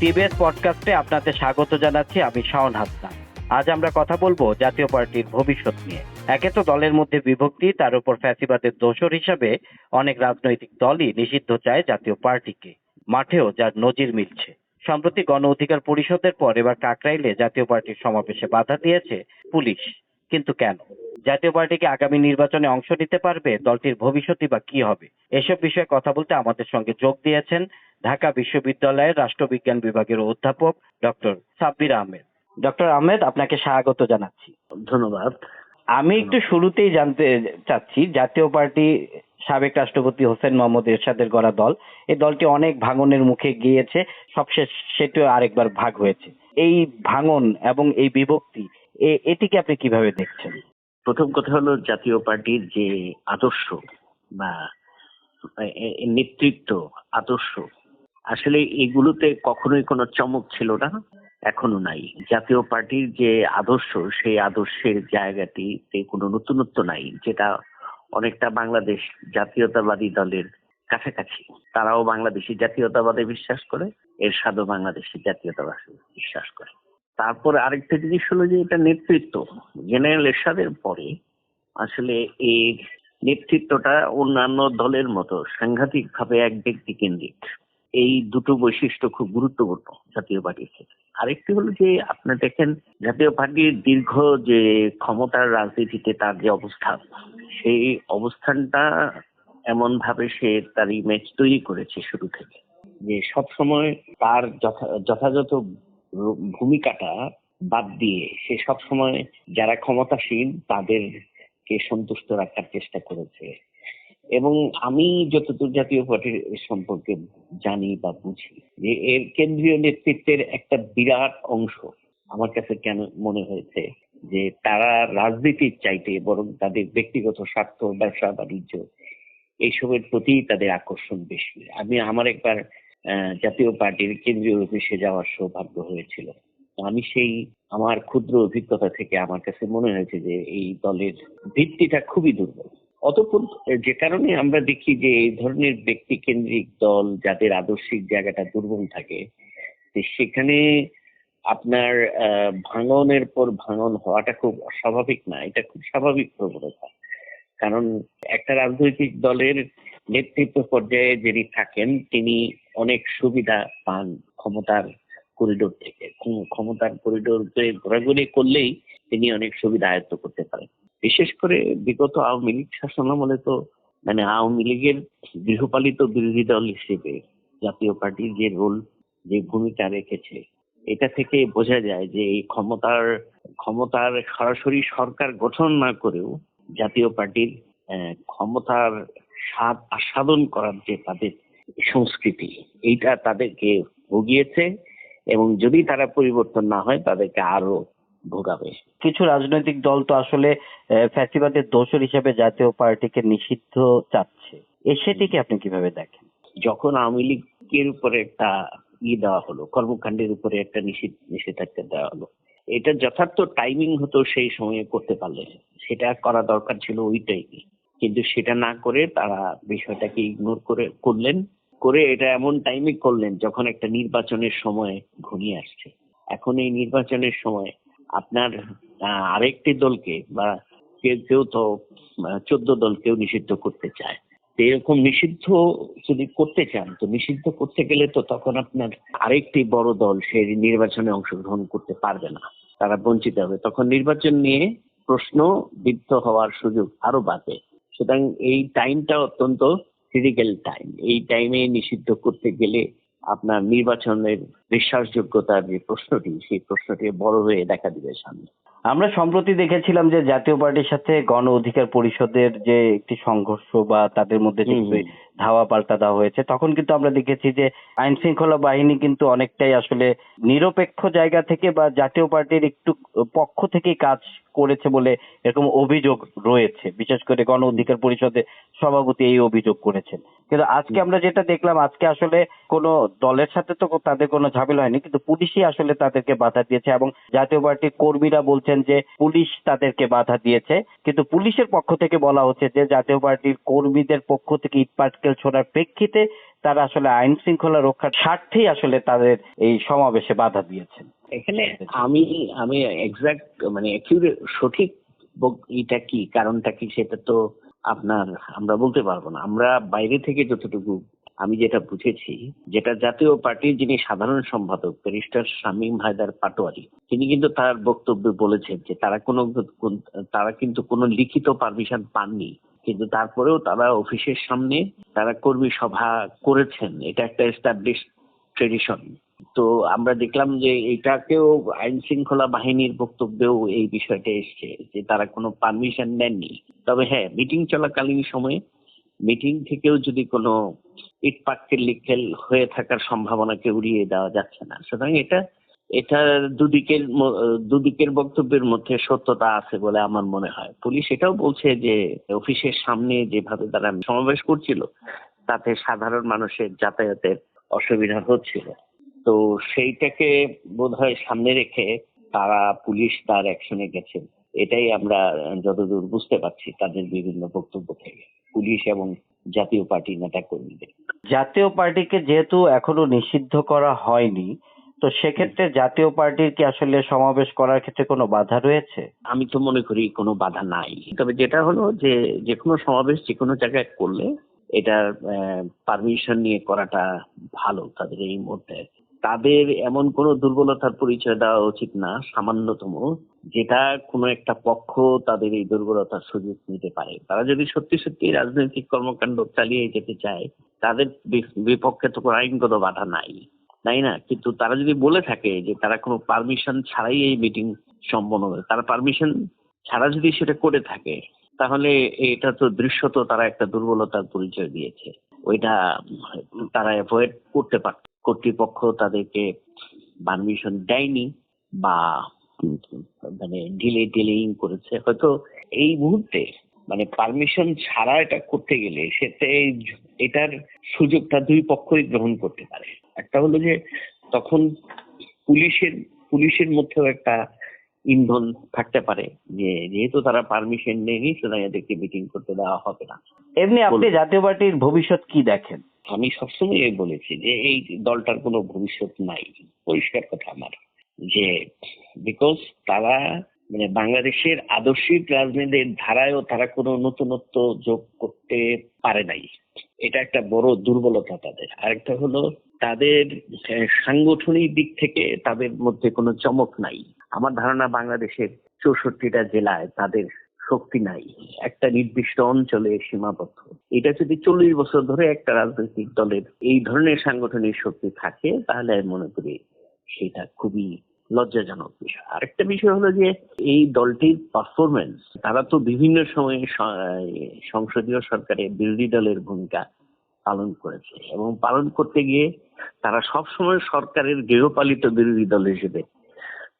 TBS পডকাস্টে আপনাদের স্বাগত জানাচ্ছি আমি শাওন হাসনান আজ আমরা কথা বলব জাতীয় পার্টির ভবিষ্যৎ নিয়ে। একে তো দলের মধ্যে বিভক্তি, তার উপর ফ্যাসিবাদের দোষর হিসাবে অনেক রাজনৈতিক দলই নিষিদ্ধ চায় জাতীয় পার্টিকে। মাঠেও যার নজির মিলছে। সম্প্রতি গণ অধিকার পরিষদের পর এবার কাকরাইলে জাতীয় পার্টির সমাবেশে বাধা দিয়েছে পুলিশ। কিন্তু কেন? জাতীয় পার্টিকে আগামী নির্বাচনে অংশ নিতে পারবে? দলটির ভবিষ্যৎই বা কি হবে? এসব বিষয়ে কথা বলতে আমাদের সঙ্গে যোগ দিয়েছেন ঢাকা বিশ্ববিদ্যালয়ের রাষ্ট্রবিজ্ঞান বিভাগের অধ্যাপক ডক্টর সাব্বির আহমেদ। ডক্টর আহমেদ আপনাকে স্বাগত জানাচ্ছি। ধন্যবাদ। আমি একটু শুরুতেই জানতে চাচ্ছি জাতীয় পার্টি সাবেক রাষ্ট্রপতি হোসেন মোহাম্মদ এরশাদের গড়া দল। এই দলটি অনেক ভাঙনের মুখে গিয়েছে সবশেষ সেটিও আরেকবার ভাগ হয়েছে। এই ভাঙন এবং এই বিভক্তি এটিকে আপনি কীভাবে দেখছেন? প্রথম কথা হলো জাতীয় পার্টির যে আদর্শ বা নেতৃত্ব আদর্শ আসলে এগুলোতে কখনোই কোনো চমক ছিল না, এখনও নাই। জাতীয় পার্টির যে আদর্শ, সেই আদর্শের জায়গাটিতে কোনো নতুনত্ব নাই, যেটা অনেকটা বাংলাদেশ জাতীয়তাবাদী দলের কাছাকাছি। তারাও বাংলাদেশি জাতীয়তাবাদে বিশ্বাস করে, এরশাদও বাংলাদেশি জাতীয়তাবাদে বিশ্বাস করে। তারপর আরেকটা জিনিস হলো যে, এটা নেতৃত্ব। জেনারেল এরশাদের পরে আসলে এই নেতৃত্বটা অন্যান্য দলের মতো সাংঘাতিক ভাবে এক ব্যক্তি কেন্দ্রিক। এই দুটো বৈশিষ্ট্য খুব গুরুত্বপূর্ণ জাতীয় পার্টির ক্ষেত্রে। আরেকটি হলো যে আপনি দেখেন, জাতীয় পার্টির দীর্ঘ যে ক্ষমতার রাজনীতিতে তার যে অবস্থান, সেই অবস্থানটা এমন ভাবে সে তার ইমেজ তৈরি করেছে শুরু থেকে। যে সব সময় তার যথা- যথাযথ ভূমিকাটা বাদ দিয়ে সে সব সময় যারা ক্ষমতাসীন, তাদেরকে সন্তুষ্ট রাখার চেষ্টা করেছে। এবং আমি যতদূর জাতীয় পার্টির সম্পর্কে জানি বা বুঝি, যে এর কেন্দ্রীয় নেতৃত্বের একটা বিরাট অংশ আমার কাছে কেন মনে হয়েছে যে তারা রাজনীতির চাইতে বরং তাদের ব্যক্তিগত স্বার্থ, ব্যবসা, বাণিজ্য এইসবের প্রতি তাদের আকর্ষণ বেশি। আমি, আমার একবার জাতীয় পার্টির কেন্দ্রীয় অফিসে যাওয়ার সৌভাগ্য হয়েছিল। আমি সেই, আমার ক্ষুদ্র অভিজ্ঞতা থেকে আমার কাছে মনে হয়েছে যে এই দলের ভিত্তিটা খুবই দুর্বল। অতঃপর যে কারণে আমরা দেখি যে এই ধরনের ব্যক্তি কেন্দ্রিক দল যাদের আদর্শিক জায়গাটা দুর্বল থাকে সেখানে আপনার ভাঙনের পর ভাঙন হওয়াটা খুব অস্বাভাবিক না, এটা খুব স্বাভাবিক প্রবণতা। কারণ একটা রাজনৈতিক দলের নেতৃত্ব পর্যায়ে যিনি থাকেন, তিনি অনেক সুবিধা পান ক্ষমতার করিডোর থেকে। ক্ষমতার করিডোরে ঘোরাঘুরি করলেই তিনি অনেক সুবিধা আয়ত্ত করতে পারেন। বিশেষ করে বিগত আওয়ামী লীগ শাসনামলে তো মানে আওয়ামী লীগের গৃহপালিত বিরোধী দল হিসেবে জাতীয় পার্টির যে রোল, যে ভূমিকা রেখেছে, এটা থেকে বোঝা যায় যে এই ক্ষমতার ক্ষমতার সরাসরি সরকার গঠন না করেও জাতীয় পার্টির ক্ষমতার স্বাদ আস্বাদন করার যে তাদের সংস্কৃতি, এইটা তাদেরকে ভুগিয়েছে এবং যদি তারা পরিবর্তন না হয় তাদেরকে আরও ভোগাবে। কিছু রাজনৈতিক দল তো আসলে ফ্যাসিবাদের দোষর হিসেবে জাতীয় পার্টিকে নিষিদ্ধ চাচ্ছে। এ, সেটিকে আপনি কীভাবে দেখেন? যখন আওয়ামী লীগের উপরে একটা ই দেওয়া হলো, কর্মকাণ্ডের উপরে একটা নিষিদ্ধ, নিষেধাজ্ঞা দেওয়া হলো, এটা যথার্থ টাইমিং হতো সেই সময়ে করতে পারলে। সেটা করা দরকার ছিল ওই টাইমে কিন্তু সেটা না করে তারা বিষয়টাকে ইগনোর করে, করলেন, করে এটা এমন টাইমে করলেন যখন একটা নির্বাচনের সময় ঘনিয়ে আসছে। এখন এই নির্বাচনের সময় আপনার আরেকটি দলকে বা কেউ কেউ তো চোদ্দ দলকেও নিষিদ্ধ করতে চায়। এরকম নিষিদ্ধ যদি করতে চান, তো নিষিদ্ধ করতে গেলে তো তখন আপনার আরেকটি বড় দল সেই নির্বাচনে অংশগ্রহণ করতে পারবে না। তারা বঞ্চিত হবে। তখন নির্বাচন নিয়ে প্রশ্ন বিদ্ধ হওয়ার সুযোগ আরও বাড়বে। সুতরাং এই টাইমটা অত্যন্ত ক্রিটিক্যাল টাইম এই টাইমে নিষিদ্ধ করতে গেলে আপনার নির্বাচনের বিশ্বাসযোগ্যতার যে প্রশ্নটি, সেই প্রশ্নটি বড় হয়ে দেখা দিবে সামনে আমরা সম্প্রতি দেখেছিলাম যে জাতীয় পার্টির সাথে গণ অধিকার পরিষদের যে একটি সংঘর্ষ বা তাদের মধ্যে। ধাওয়া পাল্টা দেওয়া হয়েছে। তখন কিন্তু আমরা দেখেছি যে আইন শৃঙ্খলা বাহিনী কিন্তু অনেকটাই আসলে নিরপেক্ষ জায়গা থেকে বা জাতীয় পার্টির একটু পক্ষ থেকেই কাজ করেছে বলে এরকম অভিযোগ রয়েছে। বিশেষ করে গণ অধিকার পরিষদের সভাপতি এই অভিযোগ করেছেন। কিন্তু আজকে আমরা যেটা দেখলাম, আজকে আসলে কোনো দলের সাথে তো তাদের কোনো ঝামেলা হয়নি, কিন্তু পুলিশই আসলে তাদেরকে বাধা দিয়েছে এবং জাতীয় পার্টির কর্মীরা বলছেন যে পুলিশ তাদেরকে বাধা দিয়েছে। কিন্তু পুলিশের পক্ষ থেকে বলা হচ্ছে যে জাতীয় পার্টির কর্মীদের পক্ষ থেকে ইট পাটকেল ছোড়ার প্রেক্ষিতে তারা আসলে আইন শৃঙ্খলা রক্ষার স্বার্থেই আসলে তাদের এই সমাবেশে বাধা দিয়েছেন। এখানে আমি আমি এক্সাক্ট মানে সঠিক এটা কি, কারণটা কি সেটা তো আপনার আমরা বলতে পারব না। আমরা বাইরে থেকে যতটুকু আমি যেটা বুঝেছি, যেটা জাতীয় পার্টির যিনি সাধারণ সম্পাদক, ব্যারিস্টার শামীম হায়দার পাটোয়ারি, তিনি কিন্তু তার বক্তব্যে বলেছেন যে তারা কোন- তারা কিন্তু কোনো লিখিত পারমিশন পাননি। কিন্তু তারপরেও তারা অফিসের সামনে তারা কর্মী সভা করেছেন। এটা একটা এস্টাবলিশ ট্রেডিশন তো আমরা দেখলাম যে এটাকেও আইন শৃঙ্খলা বাহিনীর বক্তব্যেও এই বিষয়টা এসছে যে তারা কোনো পারমিশন নেননি। তবে হ্যাঁ মিটিং চলাকালীন সময়ে মিটিং থেকেও যদি কোনো ইটপাটকের লিখেল হয়ে থাকার সম্ভাবনাকে উড়িয়ে দেওয়া যাচ্ছে না। সুতরাং এটা এটা দুদিকের দুদিকের বক্তব্যের মধ্যে সত্যতা আছে বলে আমার মনে হয়। পুলিশ এটাও বলছে যে, অফিসের সামনে যেভাবে তারা সমাবেশ করছিল, তাতে সাধারণ মানুষের যাতায়াতের অসুবিধা হচ্ছিল। তো সেইটাকে বোধহয় সামনে রেখে তারা পুলিশ তার অ্যাকশনে গেছেন এটাই আমরা যতদূর বুঝতে পারছি তাদের বিভিন্ন বক্তব্য থেকে। পুলিশ এবং জাতীয় পার্টি নেতা কর্মীদের জাতীয় পার্টিকে যেহেতু এখনও নিষিদ্ধ করা হয়নি তো সেক্ষেত্রে জাতীয় পার্টির কি আসলে সমাবেশ করার ক্ষেত্রে কোনো বাধা রয়েছে? আমি তো মনে করি কোনো বাধা নাই। তবে যেটা হলো যে যে কোনো সমাবেশ যে কোনো জায়গায় করলে এটার পারমিশন নিয়ে করাটা ভালো তাদের এই মুহূর্তে। তাদের এমন কোনো দুর্বলতার পরিচয় দেওয়া উচিত না, সামান্যতম, যেটা কোনো একটা পক্ষ তাদের এই দুর্বলতার সুযোগ নিতে পারে। তারা যদি সত্যি সত্যি রাজনৈতিক কর্মকাণ্ড চালিয়ে যেতে চায়, তাদের বিপক্ষে তো আইনগত বাধা নাই। তাই না? কিন্তু তারা যদি বলে থাকে যে তারা কোনো পারমিশন ছাড়াই এই মিটিং সম্পন্ন হবে তারা পারমিশন ছাড়া যদি সেটা করে থাকে, তাহলে এটা তো দৃশ্যত তারা একটা দুর্বলতার পরিচয় দিয়েছে। ওইটা তারা অ্যাভয়েড করতে পারত কর্তৃপক্ষ তাদেরকে পারমিশন দেয়নি বা মানে ডিলে ডিলেইং করেছে। হয়তো এই মুহূর্তে মানে পারমিশন ছাড়া এটা করতে গেলে সেতে এটার সুযোগটা দুই পক্ষই গ্রহণ করতে পারে। একটা হলো যে তখন পুলিশের পুলিশের মধ্যেও একটা ইন্ধন থাকতে পারে যে যেহেতু তারা পারমিশন নেয়নি সুতরাং এদেরকে মিটিং করতে দেওয়া হবে না। এমনি আপনি জাতীয় পার্টির ভবিষ্যৎ কি দেখেন? আমি সবসময় এই বলেছি যে এই দলটার কোনো ভবিষ্যৎ নাই পরিষ্কার কথা আমার যে বিকজ তারা মানে বাংলাদেশের আদর্শিক রাজনীতির ধারায়ও তারা কোনো নতুনত্ব যোগ করতে পারে নাই। এটা একটা বড় দুর্বলতা তাদের। আরেকটা হলো তাদের সাংগঠনিক দিক থেকে তাদের মধ্যে কোনো চমক নাই। আমার ধারণা বাংলাদেশের চৌষট্টিটা জেলায় তাদের শক্তি নাই। একটা নির্দিষ্ট অঞ্চলে সীমাবদ্ধ। এটা যদি চল্লিশ বছর ধরে একটা রাজনৈতিক দলের এই ধরনের সাংগঠনিক শক্তি থাকে, তাহলে আমি মনে করি সেটা খুবই লজ্জাজনক বিষয়। আরেকটা বিষয় হলো যে, এই দলটির পারফরমেন্স তারা তো বিভিন্ন সময়ে সংসদীয় সরকারে বিরোধী দলের ভূমিকা পালন করেছে এবং পালন করতে গিয়ে তারা সবসময় সরকারের গৃহপালিত বিরোধী দল হিসেবে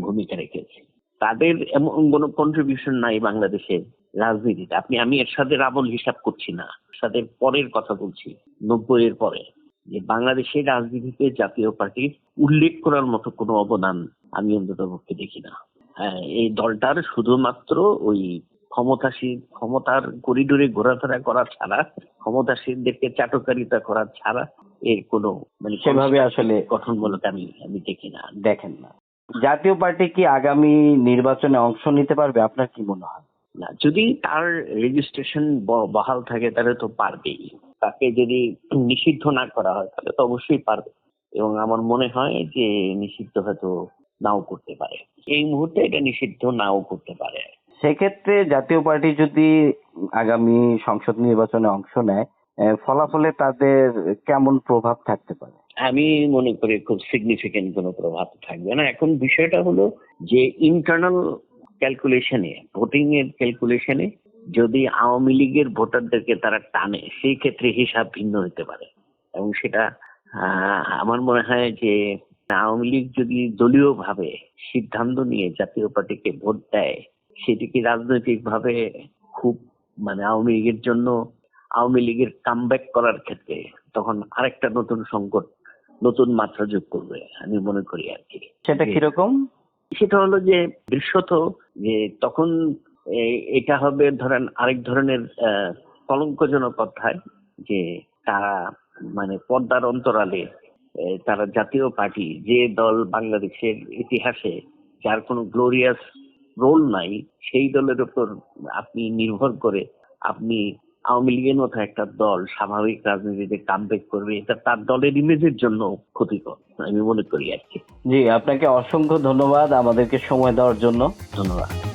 ভূমিকা রেখেছে। তাদের এমন কোনো কন্ট্রিবিউশন নাই বাংলাদেশের রাজনীতিতে। আপনি আমি এর সাথে আমল হিসাব করছি না। সাথে পরের কথা বলছি নব্বই এর পরে। যে বাংলাদেশের রাজনীতিতে জাতীয় পার্টির উল্লেখ করার মতো কোনো অবদান আমি অন্তত পক্ষে দেখি না। হ্যাঁ, এই দলটার শুধুমাত্র ওই ক্ষমতাসীন ক্ষমতার করিডোরে ঘোরাফেরা করা ছাড়া ক্ষমতাসীনদেরকে চাটকারিতা করা ছাড়া এর কোনো মানে সেভাবে আসলে গঠনমূলক আমি আমি দেখি না দেখেন না। জাতীয় পার্টি কি আগামী নির্বাচনে অংশ নিতে পারবে? আপনার কি মনে হয়? না যদি তার রেজিস্ট্রেশন বহাল থাকে তাহলে তো পারবেই। তাকে যদি নিষিদ্ধ না করা হয় তাহলে তো অবশ্যই পারবে। এবং আমার মনে হয় যে নিষিদ্ধ হয়তো নাও করতে পারে। এই মুহূর্তে এটা নিষিদ্ধ নাও করতে পারে। সেক্ষেত্রে জাতীয় পার্টি যদি আগামী সংসদ নির্বাচনে অংশ নেয় ফলাফলে তাদের কেমন প্রভাব থাকতে পারে? আমি মনে করি খুব সিগনিফিকেন্ট কোনো প্রভাব থাকবে না। এখন বিষয়টা হলো যে ইন্টারনাল ক্যালকুলেশনে ভোটিং এর ক্যালকুলেশনে যদি আওয়ামী লীগের ভোটারদেরকে তারা টানে, সেই ক্ষেত্রে হিসাব ভিন্ন হতে পারে। এবং সেটা আমার মনে হয় যে আওয়ামী লীগ যদি দলীয় ভাবে সিদ্ধান্ত নিয়ে জাতীয় পার্টিকে ভোট দেয় সেটি কি রাজনৈতিক ভাবে খুব মানে আওয়ামী লীগের জন্য আওয়ামী লীগের কামব্যাক করার ক্ষেত্রে তখন আরেকটা নতুন সংকট নতুন মাত্রা যোগ করবে আমি মনে করি আর কি সেটা। কীরকম সেটা হলো যে দৃশ্যত যে তখন এটা হবে ধরেন আরেক ধরনের কলঙ্কজনক অধ্যায় যে তারা মানে পর্দার অন্তরালে তারা জাতীয় পার্টি যে দল বাংলাদেশের ইতিহাসে যার কোনো গ্লোরিয়াস রোল নাই, সেই দলের উপর আপনি নির্ভর করে আপনি আওয়ামী লীগের মতো একটা দল, স্বাভাবিক রাজনীতিতে কামব্যাক করবে, এটা তার দলের ইমেজের জন্য ক্ষতিকর, আমি মনে করি আর কি। জি, আপনাকে অসংখ্য ধন্যবাদ আমাদেরকে সময় দেওয়ার জন্য। ধন্যবাদ।